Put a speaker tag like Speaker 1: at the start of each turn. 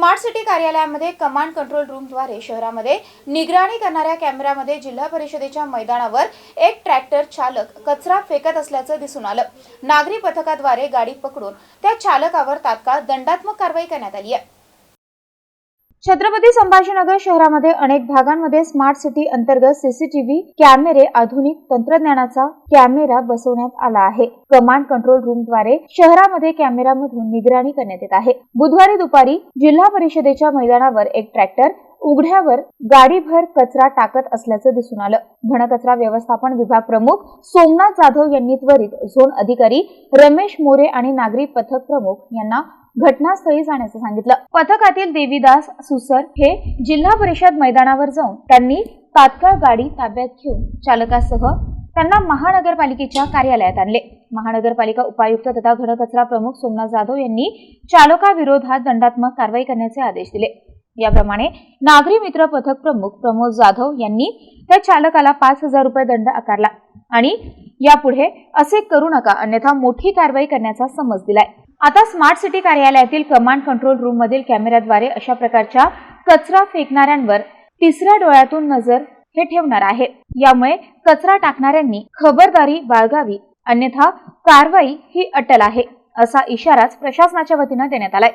Speaker 1: Smart city कार्यालयामध्ये command control रूमद्वारे शहरामध्ये निगराणी करणाऱ्या कॅमेऱ्यामध्ये जिल्हा परिषदेच्या मैदानावर एक ट्रॅक्टर चालक कचरा फेकत असल्याचं दिसून आलं. नागरी पथकाद्वारे गाडी पकडून त्या चालकावर तात्काळ दंडात्मक कारवाई करण्यात आली आहे. छत्रपती संभाजीनगर शहरामध्ये अनेक भागांमध्ये स्मार्ट सिटी अंतर्गत सीसीटीव्ही कॅमेरे आधुनिक तंत्रज्ञानाचा कॅमेरा बसवण्यात आला आहे. कमांड कंट्रोल रूमद्वारे शहरामध्ये कॅमेरामधून निगराणी करण्यात येत आहे. बुधवारी दुपारी जिल्हा परिषदेच्या मैदानावर एक ट्रॅक्टर उघड्यावर गाडीभर कचरा टाकत असल्याचं दिसून आलं. घनकचरा व्यवस्थापन विभाग प्रमुख सोमनाथ जाधव यांनी त्वरित झोन अधिकारी रमेश मोरे आणि नागरी पथक प्रमुख यांना घटनास्थळी जाण्याचं सांगितलं. पथकातील देवीदास सुसर हे जिल्हा परिषद मैदानावर जाऊन त्यांनी तात्काळ गाडी ताब्यात घेऊन चालकासह त्यांना महानगरपालिकेच्या कार्यालयात आणले. महानगरपालिका उपायुक्त तथा घनकचरा प्रमुख सोमनाथ जाधव यांनी चालकाविरोधात दंडात्मक कारवाई करण्याचे आदेश दिले. याप्रमाणे नागरी मित्र पथक प्रमुख प्रमोद जाधव यांनी त्या चालकाला पाच हजार रुपये दंड आकारला. आणि यापुढे असे करू नका अन्यथा मोठी कारवाई करण्याचा समज दिलाय. आता स्मार्ट सिटी कार्यालयातील कमांड कंट्रोल रूम मधील कॅमेऱ्याद्वारे अशा प्रकारच्या कचरा फेकणाऱ्यांवर तिसऱ्या डोळ्यातून नजर हे ठेवणार आहे. यामुळे कचरा टाकणाऱ्यांनी खबरदारी बाळगावी अन्यथा कारवाई ही अटल आहे असा इशाराच प्रशासनाच्या वतीनं देण्यात आलाय.